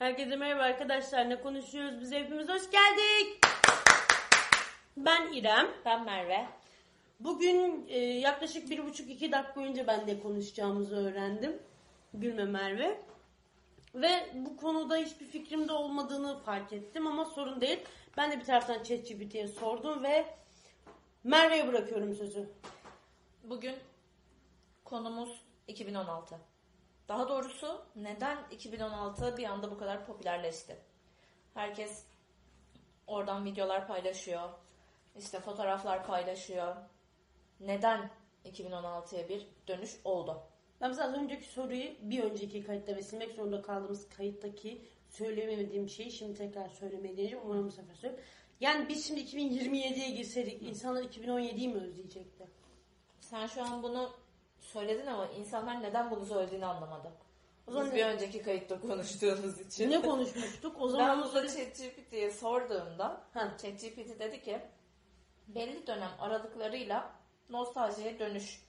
Herkese merhaba arkadaşlar. Ne konuşuyoruz? Biz hepimiz hoş geldik. Ben İrem. Ben Merve. Bugün e, yaklaşık bir buçuk iki dakika önce ben de konuşacağımızı öğrendim. Gülme Merve. Ve bu konuda hiçbir fikrim de olmadığını fark ettim ama sorun değil. Ben de bir taraftan ChatGPT'ye sordum ve Merve'ye bırakıyorum sözü. Bugün konumuz 2016. Daha doğrusu neden 2016 bir anda bu kadar popülerleşti? Herkes oradan videolar paylaşıyor. işte fotoğraflar paylaşıyor. Neden 2016'ya bir dönüş oldu? Ben mesela az önceki soruyu bir önceki kayıtta ve silmek zorunda kaldığımız kayıttaki söylememediğim şeyi şimdi tekrar söylemeye deneyeceğim. Umarım bu sefer söyleyeyim. Yani biz şimdi 2027'ye girseydik insanlar 2017'yi mi özleyecekti? Sen şu an bunu söyledin ama insanlar neden bunu söylediğini anlamadı. O zaman Biz bir önceki kayıtta konuştuğumuz için. Ne konuşmuştuk? O Ben zaman bunu ChatGPT'ye sorduğumda Ha. ChatGPT dedi ki belli dönem aralıklarıyla nostaljiye dönüş,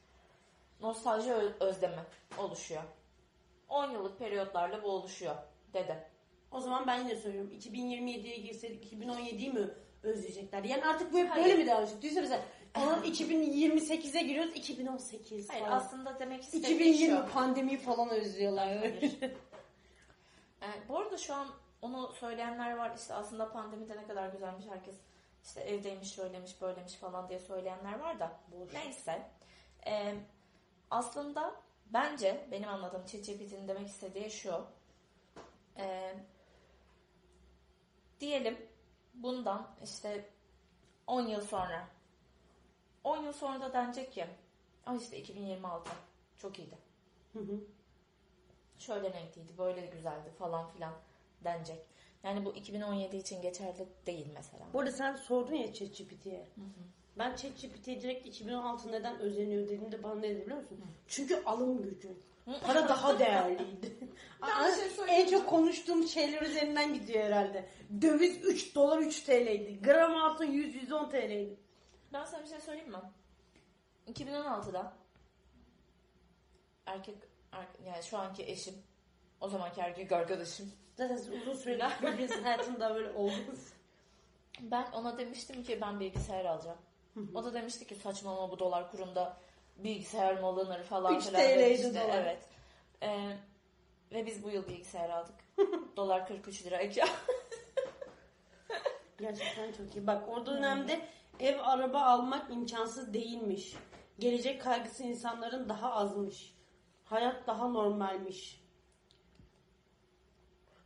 nostalji özlemi oluşuyor. 10 yıllık periyotlarla bu oluşuyor dedi. o zaman ben yine söylüyorum. 2027'ye girseydik 2017'yi mi özleyecekler? Yani artık bu hep böyle mi devam edecek? Düşünsene mesela onun 2028'e giriyoruz 2018 Hayır falan. aslında demek istediğim 2020 şu. pandemiyi falan özlüyorlar. Hayır. Ee, bu arada şu an onu söyleyenler var işte aslında pandemide ne kadar güzelmiş herkes işte evdeymiş şöylemiş böylemiş falan diye söyleyenler var da Boş. neyse Ee, aslında bence benim anladığım ChatGPT'nin demek istediği şu Ee, diyelim bundan işte 10 yıl sonra 10 yıl sonra da denecek ki "Ay işte 2026 çok iyiydi Hı hı. şöyle renkliydi, böyle güzeldi falan filan denecek. Yani bu 2017 için geçerli değil mesela. Bu arada sen sordun ya ChatGPT'ye. Ben ChatGPT'ye direkt 2016 neden özeniyor dediğimde bana ne dedi biliyor musun? Çünkü alım gücü. Para daha değerliydi. Bir şey söyleyeyim en çok konuştuğum şeyler üzerinden gidiyor herhalde. Döviz 3 dolar 3 TL'ydi. Gram altın 100-110 TL'ydi. Ben sana bir şey söyleyeyim mi? 2016'da erkek, er- yani şu anki eşim, o zamanki erkek arkadaşım. Zaten uzun süredir birbirinizin hayatında böyle oldunuz. Ben ona demiştim ki ben bilgisayar alacağım. O da demişti ki saçmalama bu dolar kurunda bilgisayar mı alınır falan Üç filan TL'ydi demişti. dolar. Evet. Ee, ve biz bu yıl bilgisayar aldık. dolar 43 lira. Gerçekten çok iyi. Bak o dönemde ev araba almak imkansız değilmiş. Gelecek kaygısı insanların daha azmış. Hayat daha normalmiş.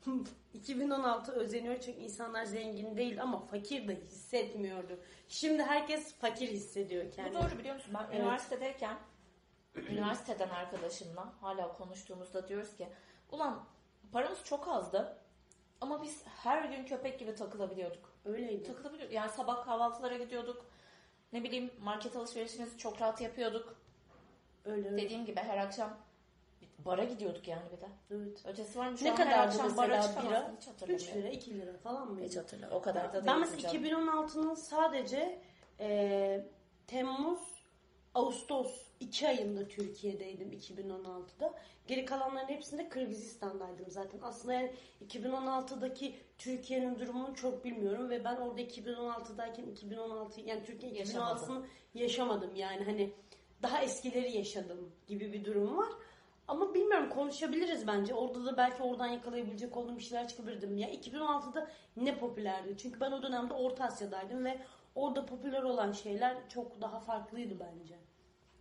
2016 özeniyor çünkü insanlar zengin değil ama fakir de hissetmiyordu. Şimdi herkes fakir hissediyor Bu kendini. doğru biliyor musun? Ben Evet. üniversitedeyken üniversiteden arkadaşımla hala konuştuğumuzda diyoruz ki ulan paramız çok azdı ama biz her gün köpek gibi takılabiliyorduk. Öyleydi. Takılabiliyorduk. Yani sabah kahvaltılara gidiyorduk. Ne bileyim market alışverişimizi çok rahat yapıyorduk. Öyle öyle. Dediğim gibi her akşam bara gidiyorduk yani bir de. Evet. Ötesi var mı? Şu Ne kadardı akşam bara bira? Hiç 3 hatırlamıyorum. lira 2 lira falan mıydı? Hiç hatırlamıyorum. O kadar da Ben değil. mesela 2016'nın sadece e, Temmuz, Ağustos 2 ayında Türkiye'deydim 2016'da. Geri kalanların hepsinde Kırgızistan'daydım zaten. Aslında yani 2016'daki Türkiye'nin durumunu çok bilmiyorum ve ben orada 2016'dayken 2016 yani Türkiye Yaşamadın. 2016'sını yaşamadım yani hani daha eskileri yaşadım gibi bir durum var. Ama bilmiyorum konuşabiliriz bence. Orada da belki oradan yakalayabilecek olduğum şeyler çıkabilirdim. Ya 2016'da ne popülerdi? Çünkü ben o dönemde Orta Asya'daydım ve orada popüler olan şeyler çok daha farklıydı bence.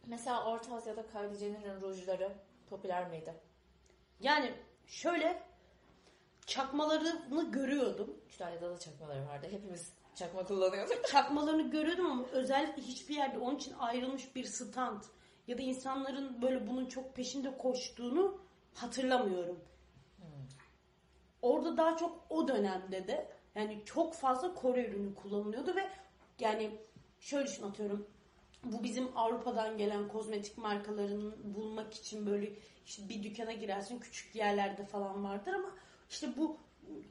Mesela Orta Asya'da Kylie Jenner'ın rujları popüler miydi? Yani şöyle çakmalarını görüyordum. İtalya'da da çakmaları vardı. Hepimiz çakma kullanıyorduk. Çakmalarını görüyordum ama özellikle hiçbir yerde onun için ayrılmış bir stand ya da insanların böyle bunun çok peşinde koştuğunu hatırlamıyorum. Orada daha çok o dönemde de yani çok fazla Kore ürünü kullanılıyordu ve yani şöyle düşün atıyorum bu bizim Avrupa'dan gelen kozmetik markalarını bulmak için böyle işte bir dükkana girersin küçük yerlerde falan vardır ama işte bu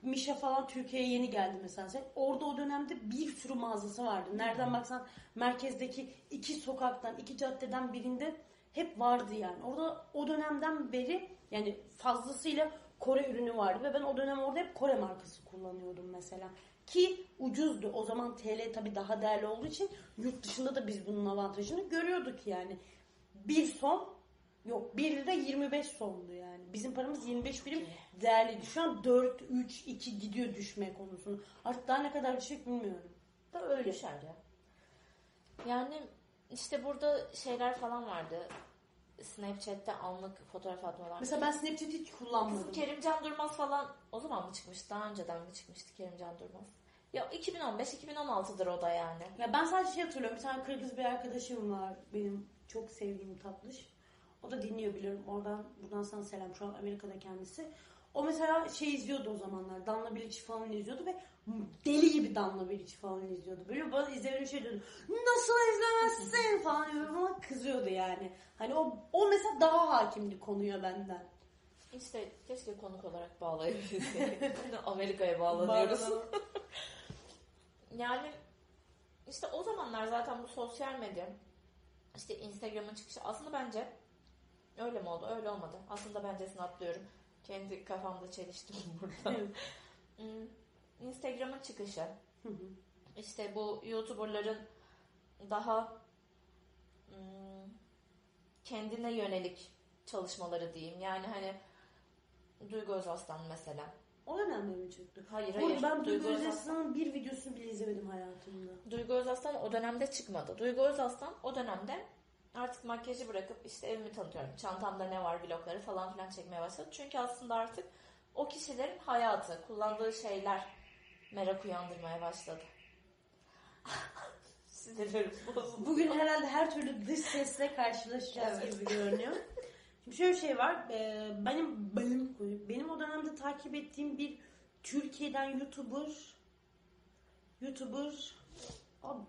Mişa falan Türkiye'ye yeni geldi mesela. Orada o dönemde bir sürü mağazası vardı. Nereden baksan merkezdeki iki sokaktan, iki caddeden birinde hep vardı yani. Orada o dönemden beri yani fazlasıyla Kore ürünü vardı ve ben o dönem orada hep Kore markası kullanıyordum mesela. Ki ucuzdu. O zaman TL tabii daha değerli olduğu için yurt dışında da biz bunun avantajını görüyorduk yani. Bir son yok bir lira 25 sondu yani. Bizim paramız 25 birim değerliydi. Şu an 4, 3, 2 gidiyor düşme konusunu. Artık daha ne kadar düşecek bilmiyorum. Da öyle. Düşer ya. Yani işte burada şeyler falan vardı. Snapchat'te anlık fotoğraf atmalar. Mesela ben Snapchat'i hiç kullanmadım. Kızım Kerimcan Durmaz falan o zaman mı çıkmıştı? Daha önceden mi çıkmıştı Kerimcan Durmaz? Ya 2015-2016'dır o da yani. Ya ben sadece şey hatırlıyorum. Bir tane Kırgız bir arkadaşım var. Benim çok sevdiğim tatlış. O da dinliyor biliyorum. Oradan buradan sana selam. Şu an Amerika'da kendisi. O mesela şey izliyordu o zamanlar. Danla Bilic falan izliyordu ve deli gibi Danla Bilic falan izliyordu. Böyle bana izlemenin şey diyordu. Nasıl izlemezsin falan diyorum ama kızıyordu yani. Hani o, o mesela daha hakimdi konuya benden. İşte keşke konuk olarak bağlayabilseydik. Amerika'ya bağlanıyoruz. Yani işte o zamanlar zaten bu sosyal medya işte Instagram'ın çıkışı aslında bence öyle mi oldu öyle olmadı. Aslında bencesini atlıyorum. Kendi kafamda çeliştim burada. Hmm, Instagram'ın çıkışı işte bu YouTuber'ların daha hmm, kendine yönelik çalışmaları diyeyim. Yani hani Duygu Özaslan mesela. o dönemde mi çıktı? Hayır hayır. ben Duygu Özaslan- Özaslan'ın bir videosunu bile izlemedim hayatımda. Duygu Özaslan o dönemde çıkmadı. Duygu Özaslan o dönemde artık makyajı bırakıp işte evimi tanıtıyorum. Çantamda ne var vlogları falan filan çekmeye başladı. Çünkü aslında artık o kişilerin hayatı, kullandığı şeyler merak uyandırmaya başladı. Sinirlerim bozuldu. Bugün herhalde her türlü dış sesle karşılaşacağız Evet. gibi görünüyor. Şimdi şöyle bir şey var. Ee, benim benim benim o dönemde takip ettiğim bir Türkiye'den YouTuber YouTuber abi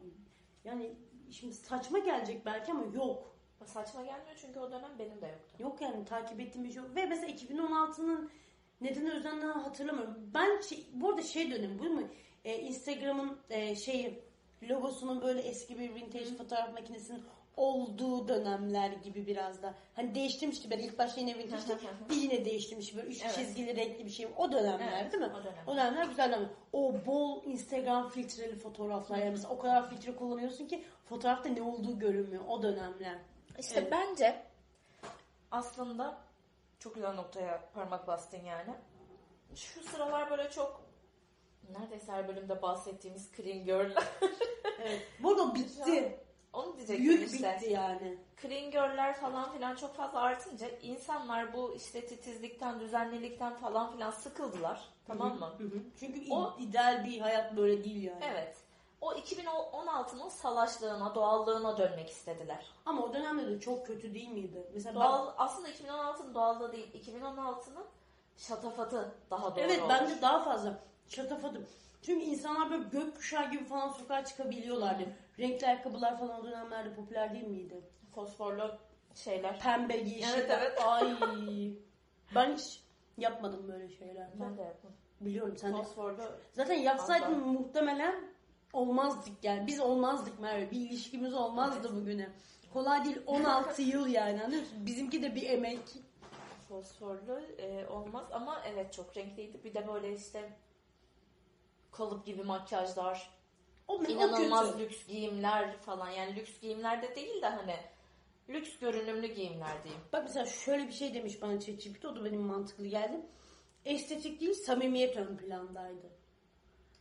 yani şimdi saçma gelecek belki ama yok. Saçma gelmiyor çünkü o dönem benim de yoktu. Yok yani takip ettiğim bir şey yok. Ve mesela 2016'nın neden özlemden hatırlamıyorum. Ben şey, bu arada şey dönemi bu mu? Ee, Instagram'ın e, şeyi logosunun böyle eski bir vintage fotoğraf makinesinin olduğu dönemler gibi biraz da. Hani değiştirmişti ben ilk başta yine vintage'di. bir yine değiştirmiş böyle üç Evet. çizgili renkli bir şey. O dönemler Evet, değil mi? o dönem. O dönemler güzel ama o bol Instagram filtreli fotoğraflar yani mesela o kadar filtre kullanıyorsun ki fotoğrafta ne olduğu görünmüyor o dönemler. İşte Evet. bence aslında çok güzel noktaya parmak bastın yani. Şu sıralar böyle çok neredeyse her bölümde bahsettiğimiz clean girl'ler. Evet. Burada bitti. Onu diyecektim Büyük işte. bitti yani. Clean girl'ler falan filan çok fazla artınca insanlar bu işte titizlikten, düzenlilikten falan filan sıkıldılar. Tamam mı? Hı hı. Çünkü O- ideal bir hayat böyle değil yani. Evet. O 2016'nın salaşlığına, doğallığına dönmek istediler. Ama o dönemde de çok kötü değil miydi? Mesela Doğal, aslında 2016'nın doğallığı değil, 2016'nın şatafatı daha ben, doğru evet olur. bence daha fazla şatafatım. Çünkü insanlar böyle gökkuşağı gibi falan sokağa çıkabiliyorlardı. Renkli ayakkabılar falan o dönemlerde popüler değil miydi? Fosforlu şeyler. Pembe yeşil. Evet, evet. Ay. ben hiç yapmadım böyle şeyler. Ben de yaptım. Biliyorum sen de. Fosforlu Zaten yapsaydın Asla. muhtemelen olmazdık yani. Biz olmazdık Merve. Bir ilişkimiz olmazdı bugüne. Kolay değil 16 yıl yani anlıyor musun? Bizimki de bir emek. fosforlu e, olmaz ama evet çok renkliydi. Bir de böyle işte kalıp gibi makyajlar, O, o inanılmaz kötü. lüks giyimler falan. Yani lüks giyimler de değil de hani lüks görünümlü giyimler diyeyim. Bak mesela şöyle bir şey demiş bana ChatGPT o da benim mantıklı geldi. Estetik değil samimiyet ön plandaydı.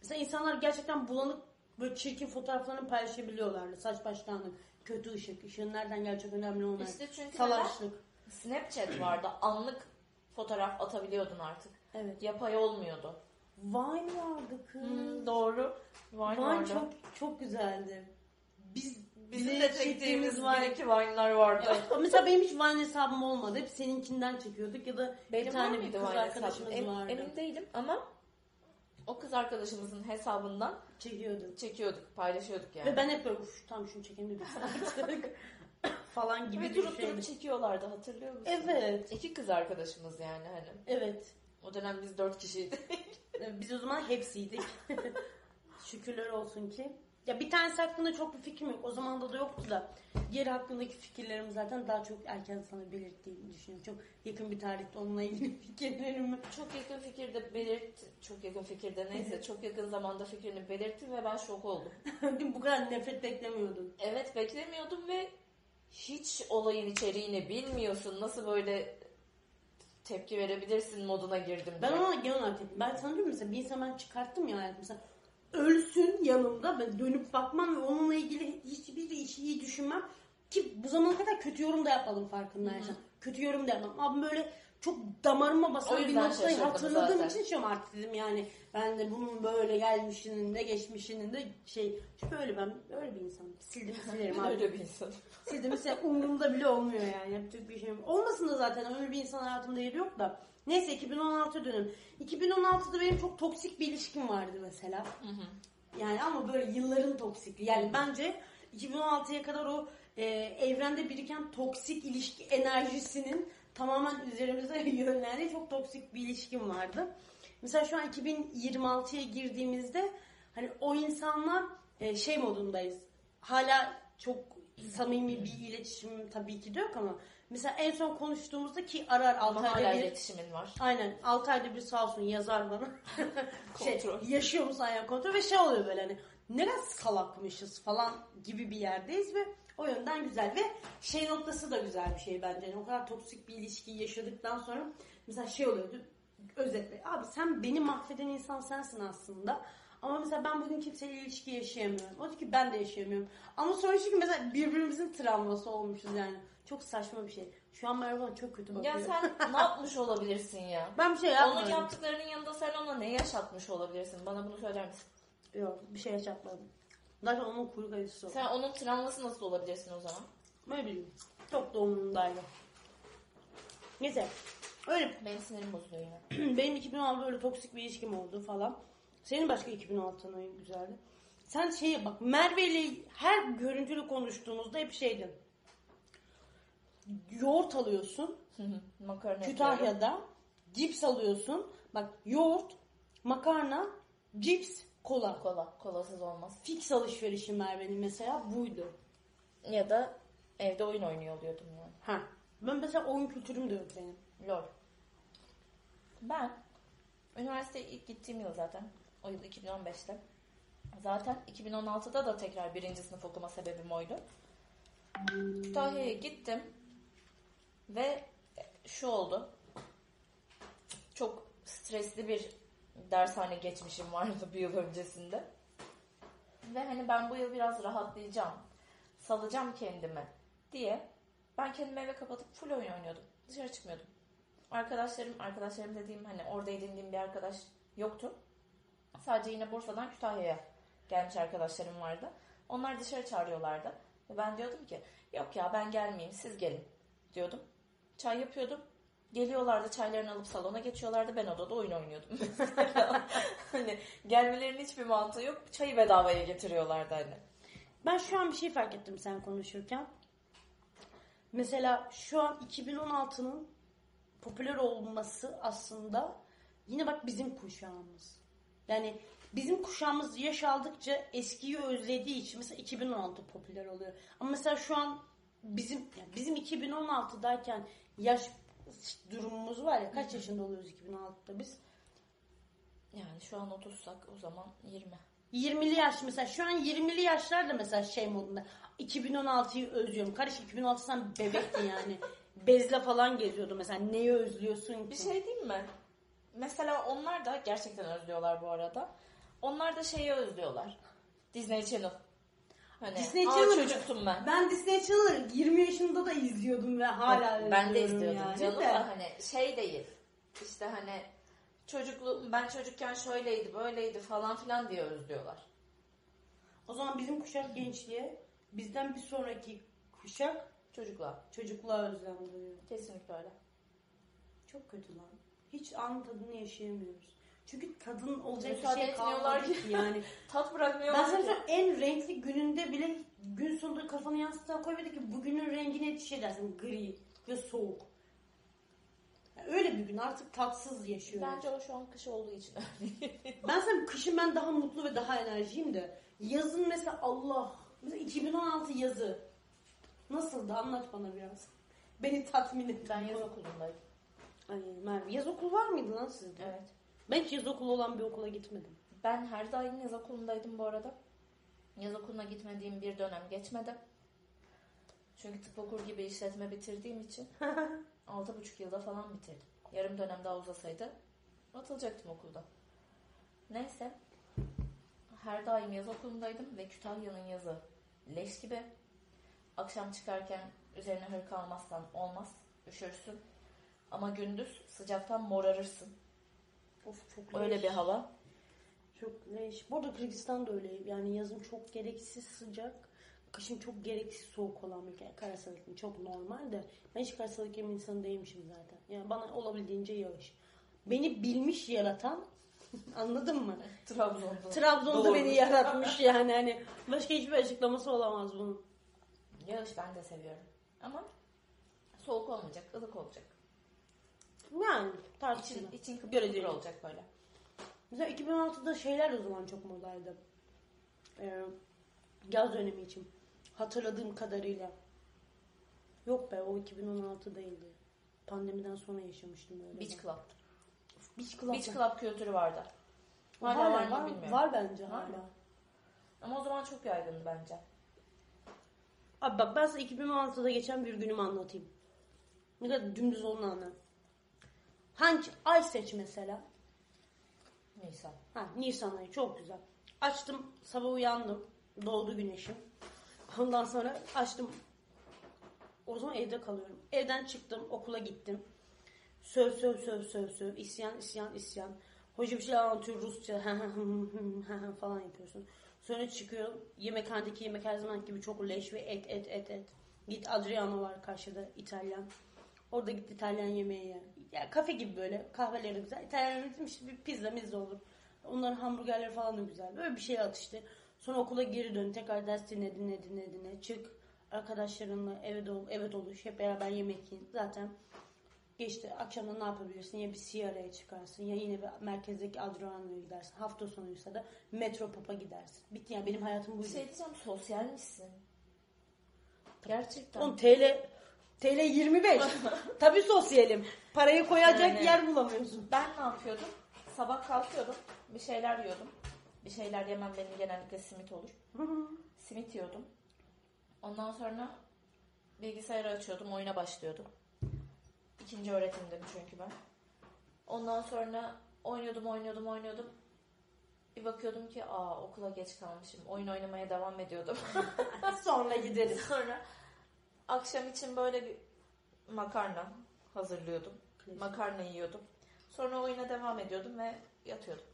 Mesela insanlar gerçekten bulanık böyle çirkin fotoğraflarını paylaşabiliyorlardı. Saç baş dağınık, kötü ışık, ışığın nereden gelecek önemli olmayan. İşte çünkü Salaşlık. Snapchat vardı. Anlık fotoğraf atabiliyordun artık. Evet. Yapay olmuyordu. Vine vardı kız. Hmm, doğru. Vine, Vine vardı. çok çok güzeldi. Biz Bizim de çektiğimiz Vine. bir iki Vine'lar vardı. Evet. Ama Mesela benim hiç Vine hesabım olmadı. Hep seninkinden çekiyorduk ya da Benim bir tane var bir kız Vine arkadaşımız hesabım? Em- vardı. emin değilim ama o kız arkadaşımızın hesabından Çekiyorduk. çekiyorduk, paylaşıyorduk yani. Ve ben hep böyle uf tam şunu çekeyim dedim artık falan gibi Ve bir durup durup çekiyorlardı hatırlıyor musun? Evet. İki kız arkadaşımız yani hani. Evet. O dönem biz dört kişiydik. Biz o zaman hepsiydik. Şükürler olsun ki Ya bir tanesi hakkında çok bir fikrim yok. O zaman da da yoktu da. Diğeri hakkındaki fikirlerim zaten daha çok erken sana belirttiğimi düşünüyorum. Çok yakın bir tarihte onunla ilgili fikirlerimi. Çok yakın fikirde belirt, çok yakın fikirde neyse çok yakın zamanda fikrini belirtti ve ben şok oldum. Bu kadar nefret beklemiyordum. Evet beklemiyordum ve hiç olayın içeriğini bilmiyorsun. Nasıl böyle tepki verebilirsin moduna girdim. Ben ona genel olarak tepki- Ben sanıyorum mesela bir insan ben çıkarttım ya hayatım. Mesela ölsün yanımda ben dönüp bakmam ve onunla ilgili hiçbir işi iyi düşünmem. Ki bu zamana kadar kötü yorum da yapmadım farkındaysan. Kötü yorum da yapmadım. Ama böyle çok damarıma basan bir noktayı hatırladığım zaten. için şu artık dedim yani ben de bunun böyle gelmişinin de geçmişinin de şey çünkü öyle ben öyle bir insanım. Sildim silerim abi. Öyle bir insan. Sildim mesela umurumda bile olmuyor yani. Yapacak bir şeyim. Olmasın da zaten öyle bir insan hayatımda yeri yok da. Neyse 2016 dönüm. 2016'da benim çok toksik bir ilişkim vardı mesela. Yani ama böyle yılların toksikliği. Yani bence 2016'ya kadar o e, evrende biriken toksik ilişki enerjisinin tamamen üzerimize yönlendiği çok toksik bir ilişkim vardı. Mesela şu an 2026'ya girdiğimizde hani o insanla e, şey modundayız. Hala çok samimi bir iletişim tabii ki de yok ama mesela en son konuştuğumuzda ki arar 6 Ama hala ayda bir iletişimin var. Aynen 6 ayda bir sağ olsun yazar bana. şey, Kontrol. yaşıyor musun ayağı kontrol ve şey oluyor böyle hani ne kadar salakmışız falan gibi bir yerdeyiz ve o yönden güzel ve şey noktası da güzel bir şey bence. Yani o kadar toksik bir ilişki yaşadıktan sonra mesela şey oluyordu özetle abi sen beni mahveden insan sensin aslında. Ama mesela ben bugün kimseyle ilişki yaşayamıyorum. O diyor ki ben de yaşayamıyorum. Ama sonra çünkü mesela birbirimizin travması olmuşuz yani. Çok saçma bir şey. Şu an Merve çok kötü bakıyor. Ya sen ne yapmış olabilirsin ya? Ben bir şey Onun yapmadım. yaptıklarının yanında sen ona ne yaşatmış olabilirsin? Bana bunu söyler misin? Yok bir şey yaşatmadım. Zaten onun kuyruk acısı o. Sen onun travması nasıl olabilirsin o zaman? Ne bileyim. Çok da umurumdaydı. Neyse. Öyle. Benim sinirim bozuluyor yine. Benim 2016'da öyle toksik bir ilişkim oldu falan. Senin başka 2016'ın ayı güzeldi. Sen şeye bak Merve ile her görüntülü konuştuğumuzda hep şeydin. Yoğurt alıyorsun. Makarna yapıyorum. Kütahya'da cips alıyorsun. Bak yoğurt, makarna, cips, kola. Kola. Kolasız olmaz. Fix alışverişim Merve'nin mesela buydu. Ya da evde oyun oynuyor oluyordum yani. Ha. Ben mesela oyun kültürüm de yok benim. Lol. Ben üniversiteye ilk gittiğim yıl zaten. O yıl 2015'te. Zaten 2016'da da tekrar birinci sınıf okuma sebebim oydu. Kütahya'ya gittim. Ve şu oldu. Çok stresli bir dershane geçmişim vardı bir yıl öncesinde. Ve hani ben bu yıl biraz rahatlayacağım. Salacağım kendimi diye ben kendimi eve kapatıp full oyun oynuyordum. Dışarı çıkmıyordum. Arkadaşlarım, arkadaşlarım dediğim hani orada edindiğim bir arkadaş yoktu. Sadece yine Bursa'dan Kütahya'ya gelmiş arkadaşlarım vardı. Onlar dışarı çağırıyorlardı. Ve ben diyordum ki yok ya ben gelmeyeyim siz gelin diyordum. Çay yapıyordum. Geliyorlardı çaylarını alıp salona geçiyorlardı. Ben odada oyun oynuyordum. hani gelmelerinin hiçbir mantığı yok. Çayı bedavaya getiriyorlardı hani. Ben şu an bir şey fark ettim sen konuşurken. Mesela şu an 2016'nın popüler olması aslında yine bak bizim kuşağımız. Yani bizim kuşağımız yaş aldıkça eskiyi özlediği için mesela 2016 popüler oluyor. Ama mesela şu an bizim yani bizim 2016'dayken yaş durumumuz var ya kaç yaşında oluyoruz 2016'da biz? Yani şu an 30'sak o zaman 20. 20'li yaş mesela şu an 20'li yaşlar da mesela şey modunda 2016'yı özlüyorum. Karış 2016 sen bebektin yani. Bezle falan geziyordu mesela. Neyi özlüyorsun ki? Bir şey diyeyim mi? Mesela onlar da gerçekten özlüyorlar bu arada. Onlar da şeyi özlüyorlar. Disney Channel. Hani Disney Channel- çocuktum ben. Ben Disney Channel'ı 20 yaşında da izliyordum ve hala ben de özlüyorum izliyordum yani canım de. hani şey değil. İşte hani çocukluğum ben çocukken şöyleydi böyleydi falan filan diye özlüyorlar. O zaman bizim kuşak gençliğe bizden bir sonraki kuşak Çocuklar. çocukluğa özlem duyuyor. Kesinlikle öyle. Çok kötü lan. Hiç an tadını yaşayamıyoruz. Çünkü tadın olacak bir şey kalmadı ki yani. Tat bırakmıyorlar Ben sana söyleyeyim, en renkli gününde bile gün sonunda kafanı yansıtan koy ve de ki bugünün rengine şey dersin gri ve soğuk. Öyle bir gün artık tatsız yaşıyoruz. Bence o şu an kış olduğu için. Ben sana kışın ben daha mutlu ve daha enerjiyim de yazın mesela Allah mesela 2016 yazı nasıldı anlat bana biraz. Beni tatmin et. ben yaz okulundayım. Ay Merve yaz okulu var mıydı lan sizde? Evet. Ben hiç yaz okulu olan bir okula gitmedim. Ben her daim yaz okulundaydım bu arada. Yaz okuluna gitmediğim bir dönem geçmedi. Çünkü tıp okur gibi işletme bitirdiğim için 6,5 yılda falan bitirdim. Yarım dönem daha uzasaydı atılacaktım okulda. Neyse. Her daim yaz okulundaydım ve Kütahya'nın yazı leş gibi. Akşam çıkarken üzerine hırka almazsan olmaz. Üşürsün. Ama gündüz sıcaktan morarırsın. Of çok Öyle leş. bir hava. Çok leş. Bu arada Kırgızistan da öyle. Yani yazın çok gereksiz sıcak. Kışın çok gereksiz soğuk olan bir ülke. Karasal iklim çok normal de. Ben hiç karasal iklim insanı değilmişim zaten. Yani bana olabildiğince yağış. Beni bilmiş yaratan anladın mı? Trabzon'da. Trabzon'da Doğru. beni yaratmış yani. Hani başka hiçbir açıklaması olamaz bunun. Yağış ben de seviyorum. Ama soğuk olmayacak, ılık olacak. Yani İçin, tartışılır. için kıpır Göreceğiz. kıpır olacak böyle. Mesela 2016'da şeyler o zaman çok modaydı. Ee, yaz dönemi için. Hatırladığım kadarıyla. Yok be o 2016 değildi. Pandemiden sonra yaşamıştım öyle. Beach ben. Club. Beach Club. Beach Club kültürü vardı. Var, Hala var, var var, mı bilmiyorum. var bence hala. Ama o zaman çok yaygındı bence. Abi bak ben sana 2016'da geçen bir günümü anlatayım. Ne kadar dümdüz olduğunu anla. Hangi ay seç mesela? Nisan. Ha, Nisan ayı çok güzel. Açtım sabah uyandım. Doğdu güneşim. Ondan sonra açtım. O zaman evde kalıyorum. Evden çıktım okula gittim. Söv söv söv söv söv. İsyan isyan isyan. Hoca bir şey anlatıyor Rusça falan yapıyorsun. Sonra çıkıyor yemekhanedeki yemek her zaman gibi çok leş ve et et et et. Git Adriano var karşıda İtalyan. Orada git İtalyan yemeği ye. Ya kafe gibi böyle kahveleri güzel. İtalyan işte bir pizza mizza olur. Onların hamburgerleri falan da güzel. Böyle bir şey atıştı. Sonra okula geri dön. Tekrar ders dinle dinle dinle dinle. Çık. Arkadaşlarınla eve dol, eve doluş. Hep beraber yemek yiyin. Zaten geçti. Akşamda ne yapabilirsin? Ya bir Sierra'ya çıkarsın. Ya yine bir merkezdeki Adriano'ya gidersin. Hafta sonuysa da Metropop'a gidersin. Bitti yani benim hayatım buydu. şey diyeceğim sosyal misin? Gerçekten. Oğlum TL TL 25. Tabii sosyalim. Parayı koyacak Yani- yer bulamıyorsun. Ben ne yapıyordum? Sabah kalkıyordum. Bir şeyler yiyordum. Bir şeyler yemem benim genellikle simit olur. Simit yiyordum. Ondan sonra bilgisayarı açıyordum. Oyuna başlıyordum. İkinci öğretimdim çünkü ben. Ondan sonra oynuyordum, oynuyordum, oynuyordum. Bir bakıyordum ki aa okula geç kalmışım. Oyun oynamaya devam ediyordum. Sonra gideriz. Sonra akşam için böyle bir makarna hazırlıyordum. Makarna yiyordum. Sonra oyuna devam ediyordum ve yatıyordum.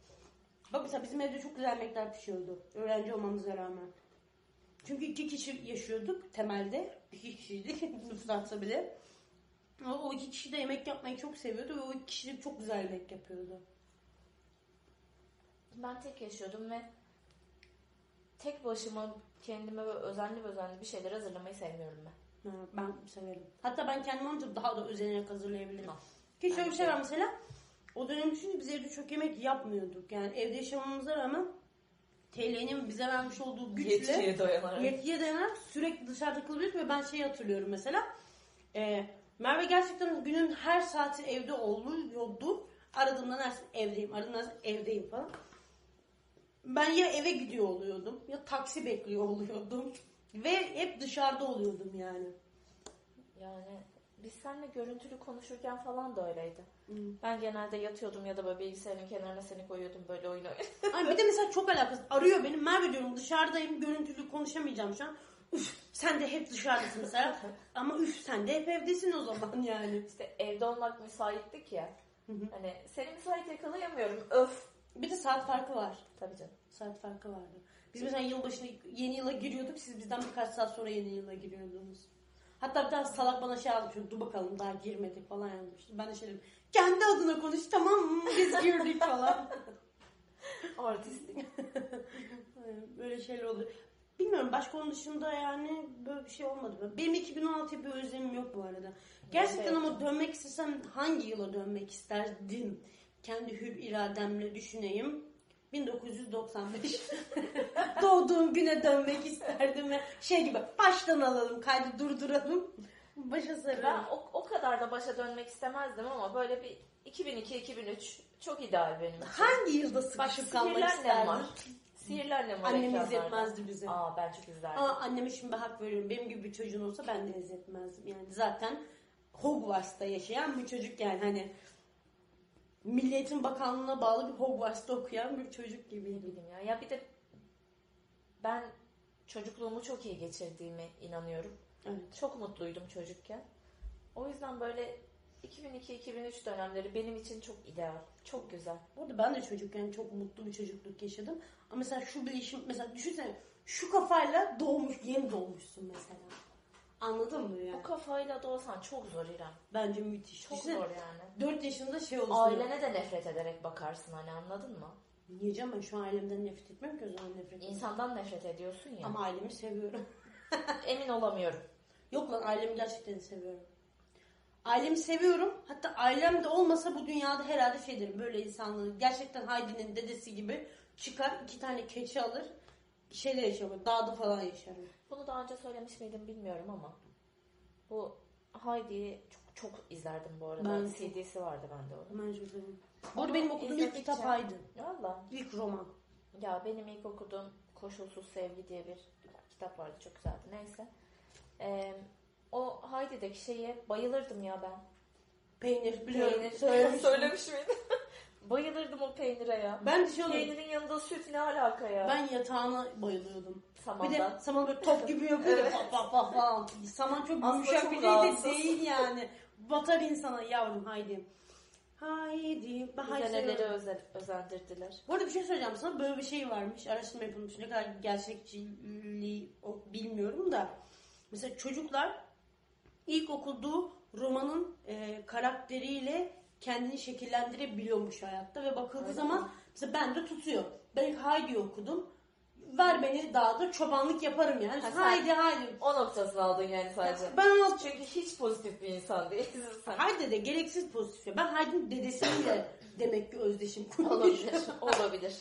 Bak mesela bizim evde çok güzel yemekler pişiyordu. Öğrenci olmamıza rağmen. Çünkü iki kişi yaşıyorduk temelde. İki kişiydik nüfusatta bile. Ama o iki kişi de yemek yapmayı çok seviyordu ve o iki kişi de çok güzel yemek yapıyordu. Ben tek yaşıyordum ve tek başıma kendime böyle özenli özenli bir şeyler hazırlamayı sevmiyorum ben. Ha, ben severim. Hatta ben kendim olunca daha da özenerek hazırlayabilirim. Ha. Ki şöyle bir şey var mesela. O dönem düşünce biz evde çok yemek yapmıyorduk. Yani evde yaşamamıza rağmen TL'nin bize vermiş olduğu güçle dayanarak. Yetkiye dayanarak sürekli dışarıda kalıyorduk ve ben şeyi hatırlıyorum mesela. E, Merve gerçekten günün her saati evde oluyordu. Aradığımda neredeyse evdeyim, aradığımda neredeyse evdeyim falan. Ben ya eve gidiyor oluyordum ya taksi bekliyor oluyordum. Ve hep dışarıda oluyordum yani. Yani biz seninle görüntülü konuşurken falan da öyleydi. Hmm. Ben genelde yatıyordum ya da böyle bilgisayarın kenarına seni koyuyordum böyle oyun oynuyordum. Ay bir de mesela çok alakası. Arıyor beni. Merve diyorum dışarıdayım. Görüntülü konuşamayacağım şu an. Üf sen de hep dışarıdasın mesela. Ama üf sen de hep evdesin o zaman yani. İşte evde olmak müsaitlik ya. Hı hı. Hani seni müsait yakalayamıyorum. Öf. Bir de saat farkı var. Tabii canım. Saat farkı vardı. Biz mesela yılbaşında yeni yıla giriyorduk. Siz bizden birkaç saat sonra yeni yıla giriyordunuz. Hatta bir tane salak bana şey yazmış. Dur bakalım daha girmedik falan yazmıştı. Ben de şey dedim. Kendi adına konuş tamam mı? Biz girdik falan. Artistik. Böyle şeyler oluyor. bilmiyorum başka onun dışında yani böyle bir şey olmadı. Benim 2016'ya bir özlemim yok bu arada. Gerçekten Evet. ama dönmek istesem hangi yıla dönmek isterdim? Kendi hür irademle düşüneyim. 1995. Doğduğum güne dönmek isterdim ve şey gibi baştan alalım kaydı durduralım. Başa saralım. Ben o, o kadar da başa dönmek istemezdim ama böyle bir 2002-2003 çok ideal benim için. Hangi yılda Bak sıkışıp kalmak sihirli annem var. isterdin? Sihirli annem var Annemiz yetmezdi bize. Aa ben çok izlerdim. Ama anneme şimdi hak veriyorum. Benim gibi bir çocuğun olsa ben de izletmezdim. Yani zaten Hogwarts'ta yaşayan bir çocuk yani hani Milliyetin Bakanlığı'na bağlı bir Hogwarts'ta okuyan bir çocuk Ne gibiydi. bileyim ya. Ya bir de ben çocukluğumu çok iyi geçirdiğime inanıyorum. Evet. Çok mutluydum çocukken. O yüzden böyle 2002-2003 dönemleri benim için çok ideal. Çok güzel. Bu arada ben de çocukken çok mutlu bir çocukluk yaşadım. Ama mesela şu bilişim, mesela düşünsene şu kafayla doğmuş, yeni doğmuşsun mesela. Anladın mı yani? Bu kafayla doğsan çok zor İrem. Bence müthiş. Çok Düşünsene, zor yani. 4 yaşında şey olsun. Ailene de nefret ederek bakarsın hani anladın mı? Niye canım ben şu ailemden nefret etmiyorum ki o zaman nefret ediyorum. İnsandan nefret ediyorsun ya. Ama ailemi seviyorum. Emin olamıyorum. Yok lan ailemi gerçekten seviyorum. Ailemi seviyorum. Hatta ailem de olmasa bu dünyada herhalde şey derim. Böyle insanları gerçekten Haydi'nin dedesi gibi çıkar iki tane keçi alır. Şeyde yaşarım. Dağda falan yaşarım. Bunu daha önce söylemiş miydim bilmiyorum ama bu Heidi'yi çok çok izlerdim bu arada. Ben- CD'si vardı bende onun. Çok seviyorum. Bu arada benim okuduğum ilk kitap Haydi. Valla. İlk roman. Ya benim ilk okuduğum Koşulsuz Sevgi diye bir kitap vardı. Çok güzeldi. Neyse. Ee, o Heidi'deki şeye bayılırdım ya ben. Peynir biliyorum. Peynir. Söylemiştim. Söylemiş miydim? bayılırdım o peynire ya. Ben de şey oluyor. Peynirin yanında süt ne alaka ya? Ben yatağına bayılıyordum. Bir Samandan. de saman böyle top gibi yapıyor ya Evet. pat pat pat pat. Saman çok Aslında yumuşak bir şey de değil yani. Batar insana yavrum haydi. Haydi. Bize neleri özel, özendirdiler. Bu arada bir şey söyleyeceğim sana. Böyle bir şey varmış. Araştırma yapılmış. Ne kadar gerçekçiliği bilmiyorum da. Mesela çocuklar ilk okuduğu romanın e, karakteriyle kendini şekillendirebiliyormuş hayatta ve bakıldığı zaman mesela ben de tutuyor. Ben Haydi okudum. Ver beni dağda çobanlık yaparım yani. Ha, haydi haydi. O noktasını aldın yani sadece. Ben o Çünkü hiç pozitif bir insan değilsin sen. Haydi de gereksiz pozitif. ya. Ben Haydi'nin dedesiyle demek ki özdeşim kurmuş. Olabilir. Olabilir.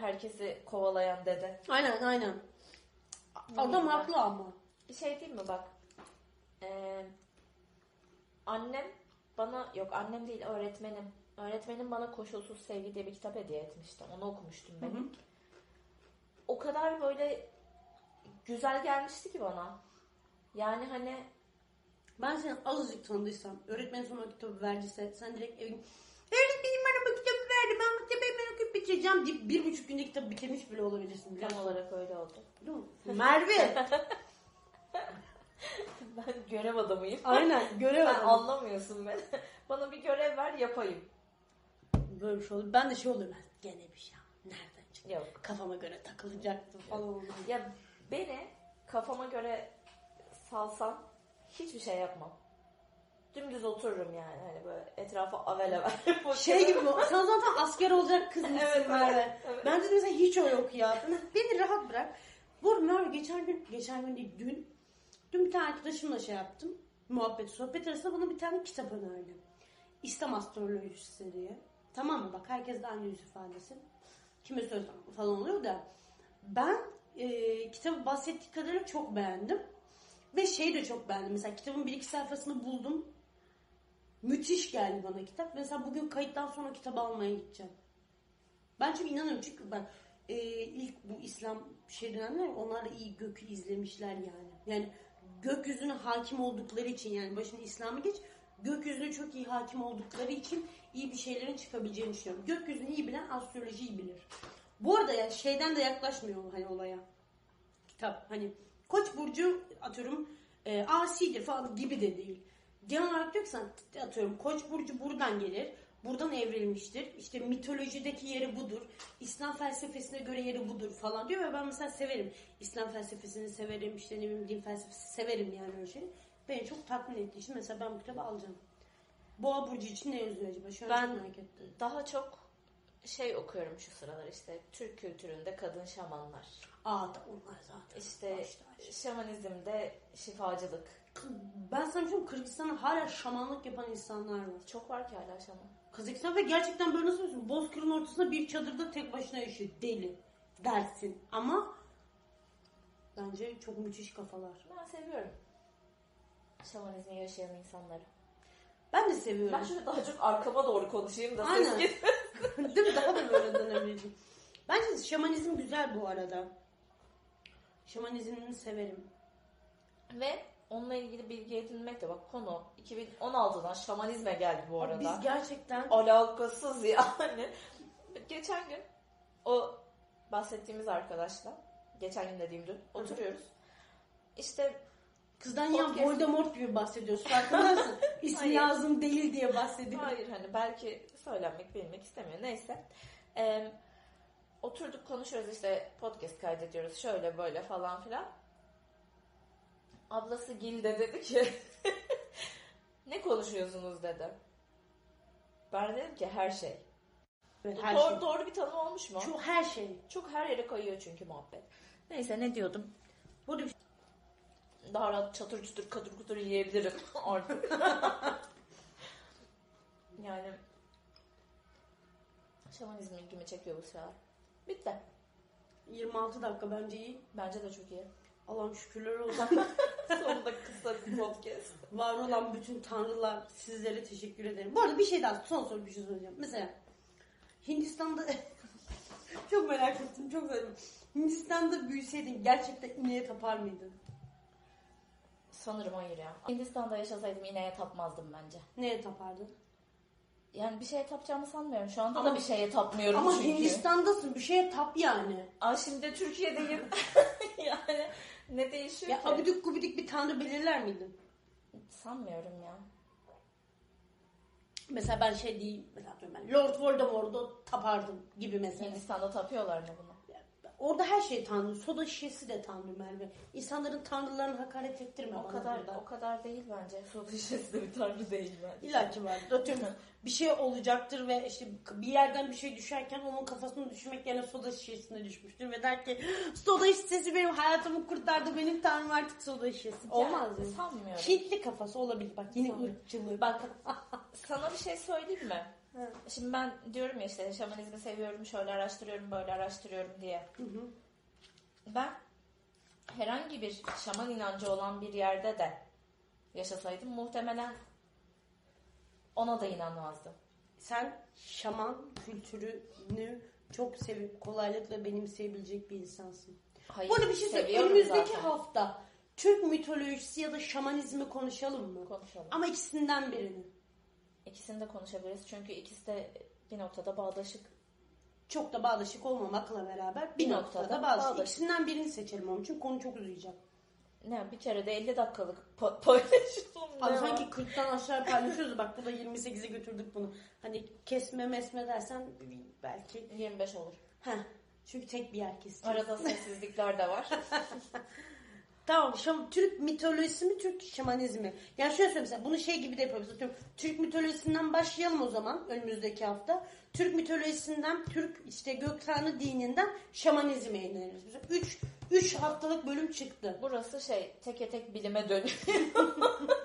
Herkesi kovalayan dede. Aynen aynen. Ne Adam haklı ama. Şey değil mi bak. Ee, annem bana yok annem değil öğretmenim. Öğretmenim bana Koşulsuz Sevgi diye bir kitap hediye etmişti. Onu okumuştum ben. Hı hı. O kadar böyle güzel gelmişti ki bana. Yani hani Ben seni azıcık tanıdıysam, öğretmen sana o kitabı verdiyse sen direkt evin öğretmenim bana bu kitabı verdi ben bu kitabı hemen okuyup bitireceğim deyip bir buçuk günde kitabı bitirmiş bile olabilirsin. tam olarak öyle oldu. Merve! Ben görev adamıyım. Aynen Sen göremedim. anlamıyorsun beni. Bana bir görev ver yapayım. Böyle bir şey olur. Ben de şey oluyor ben gene bir şey. Nereden çıktı? Yok. Kafama göre takılacaktım falan. Ya beni kafama göre salsan hiçbir şey yapmam. Dümdüz otururum yani hani böyle etrafa avel avel. Şey gibi. Sen zaten asker olacak kız mısın Evet, Merve? evet. Bence de mesela hiç o yok ya. Beni rahat bırak. Bu arada geçen gün, geçen gün değil dün, dün bir tane arkadaşımla şey yaptım. Muhabbet, sohbet arasında bana bir tane kitap önerdi. İslam astrolojisi diye. Tamam mı? Bak herkes de aynı yüz ifadesi. Kime söz falan oluyor da. Ben e, kitabı bahsettiği kadarıyla çok beğendim. Ve şeyi de çok beğendim. Mesela kitabın bir iki sayfasını buldum. Müthiş geldi bana kitap. Mesela bugün kayıttan sonra kitabı almaya gideceğim. Ben çünkü inanıyorum çünkü ben e, ilk bu İslam şey dönemler onlar da iyi gökü izlemişler yani. Yani gökyüzüne hakim oldukları için yani başına İslam'ı geç gökyüzüne çok iyi hakim oldukları için iyi bir şeylerin çıkabileceğini düşünüyorum. Gökyüzünü iyi bilen astrolojiyi bilir. Bu arada yani şeyden de yaklaşmıyor hani olaya. Kitap hani Koç burcu atıyorum e, asidir falan gibi de değil. Genel olarak diyor ki sen atıyorum Koç burcu buradan gelir. Buradan evrilmiştir. İşte mitolojideki yeri budur. İslam felsefesine göre yeri budur falan diyor ve ben mesela severim. İslam felsefesini severim. işte ne bileyim din felsefesi severim yani öyle şey. Beni çok tatmin ettiği için mesela ben bu kitabı alacağım. Boğa burcu için ne yazıyor acaba? Şu Ben- çok merak ettim. Daha çok şey okuyorum şu sıralar işte Türk kültüründe kadın şamanlar. Aa da onlar zaten. İşte Başta. şamanizmde şifacılık. Ben söyleyeyim, Kırgızistan'da hala şamanlık yapan insanlar var. Çok var ki hala şaman. Kazakistan ve gerçekten böyle nasıl söylüyorsun? Bozkır'ın ortasında bir çadırda tek başına yaşıyor. Deli dersin. Ama bence çok müthiş kafalar. Ben seviyorum şamanizmi yaşayan insanları. Ben de seviyorum. Ben şöyle daha çok arkama doğru konuşayım da ses Aynen. git. Değil mi? Daha da böyle dönebilirsin. Bence şamanizm güzel bu arada. Şamanizmini severim. Ve onunla ilgili bilgi edinmek de bak konu 2016'dan şamanizme geldi bu arada. Biz gerçekten alakasız yani. Geçen gün o bahsettiğimiz arkadaşla, geçen gün dediğim dün oturuyoruz. İşte kızdan Podcast- Voldemort gibi bahsediyoruz. Farkında mısın? Hayır. lazım değil diye bahsediyor. hayır hani belki söylenmek bilmek istemiyor. Neyse. Ee, oturduk konuşuyoruz işte podcast kaydediyoruz şöyle böyle falan filan. Ablası Gil de dedi ki ne konuşuyorsunuz dedi. Ben dedim ki her şey. Evet, her doğru, şey. doğru bir tanım olmuş mu? Şu her şey. Çok her yere kayıyor çünkü muhabbet. Neyse ne diyordum? Burada bir Daha rahat çatır çutur katır kutur yiyebilirim artık. yani şamanizm ilgimi çekiyor bu sıralar. Bitti. 26 dakika bence iyi. Bence de çok iyi. Allah'ım şükürler olsun. Sonunda kısa bir podcast. Var olan bütün tanrılar sizlere teşekkür ederim. Bu arada bir şey daha son soru bir şey söyleyeceğim. Mesela Hindistan'da çok merak ettim çok sevdim. Hindistan'da büyüseydin gerçekten ineğe tapar mıydın? Sanırım hayır ya. Hindistan'da yaşasaydım ineğe tapmazdım bence. Neye tapardın? Yani bir şeye tapacağımı sanmıyorum. Şu anda Ama- da bir şeye tapmıyorum Ama çünkü. Hindistan'dasın bir şeye tap yani. Aa şimdi Türkiye'deyim. yani ne değişiyor Ya ki? abidik gubidik bir tanrı belirler miydin? Sanmıyorum ya. Mesela ben şey diyeyim, mesela diyorum ben Lord Voldemort'u tapardım gibi mesela. Hindistan'da tapıyorlar mı bunu? Orada her şey tanrı. Soda şişesi de tanrı Merve. İnsanların tanrılarına hakaret ettirme O bana kadar burada. o kadar değil bence. Soda şişesi de bir tanrı değil bence. İlla ki var. Atıyorum bir şey olacaktır ve işte bir yerden bir şey düşerken onun kafasını düşürmek yerine soda şişesine düşmüştür ve der ki soda şişesi benim hayatımı kurtardı benim tanrım artık soda şişesi. Olmaz mı? Sanmıyorum. Hintli kafası olabilir bak yine Sanmıyorum. ırkçılığı. Bak sana bir şey söyleyeyim mi? Evet. Şimdi ben diyorum ya işte şamanizmi seviyorum, şöyle araştırıyorum, böyle araştırıyorum diye. Hı hı. Ben herhangi bir şaman inancı olan bir yerde de yaşasaydım muhtemelen ona da inanmazdım. Sen şaman kültürünü çok sevip kolaylıkla benimseyebilecek bir insansın. Hayır, Bu arada bir şey söyleyeyim. Önümüzdeki zaten. hafta Türk mitolojisi ya da şamanizmi konuşalım mı? Konuşalım. Ama ikisinden birini. İkisini de konuşabiliriz çünkü ikisi de bir noktada bağdaşık. Çok da bağdaşık olmamakla beraber bir, Bir noktada, noktada bağdaşık. bağdaşık. İkisinden birini seçelim onun için konu çok uzayacak. Ne bir kere de 50 dakikalık pa- paylaşalım. Abi ne sanki var? 40'tan aşağı paylaşıyoruz bak bu da 28'e götürdük bunu. Hani kesme mesme dersen belki. 25 olur. Heh, çünkü tek bir yer keseceğiz. Arada sessizlikler de var. Tamam şam, Türk mitolojisi mi Türk şamanizmi? Yani şöyle söyleyeyim mesela bunu şey gibi de yapabiliriz. Atıyorum, Türk mitolojisinden başlayalım o zaman önümüzdeki hafta. Türk mitolojisinden Türk işte gök tanrı dininden şamanizme ineriz. Mesela 3 3 haftalık bölüm çıktı. Burası şey teke tek bilime dönüyor.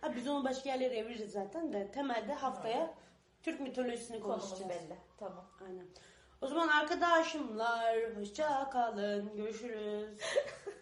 Ha, biz onu başka yerlere eviririz zaten de temelde haftaya Türk mitolojisini Konumuz konuşacağız. belli. Tamam. Aynen. O zaman arkadaşımlar hoşça kalın. Görüşürüz.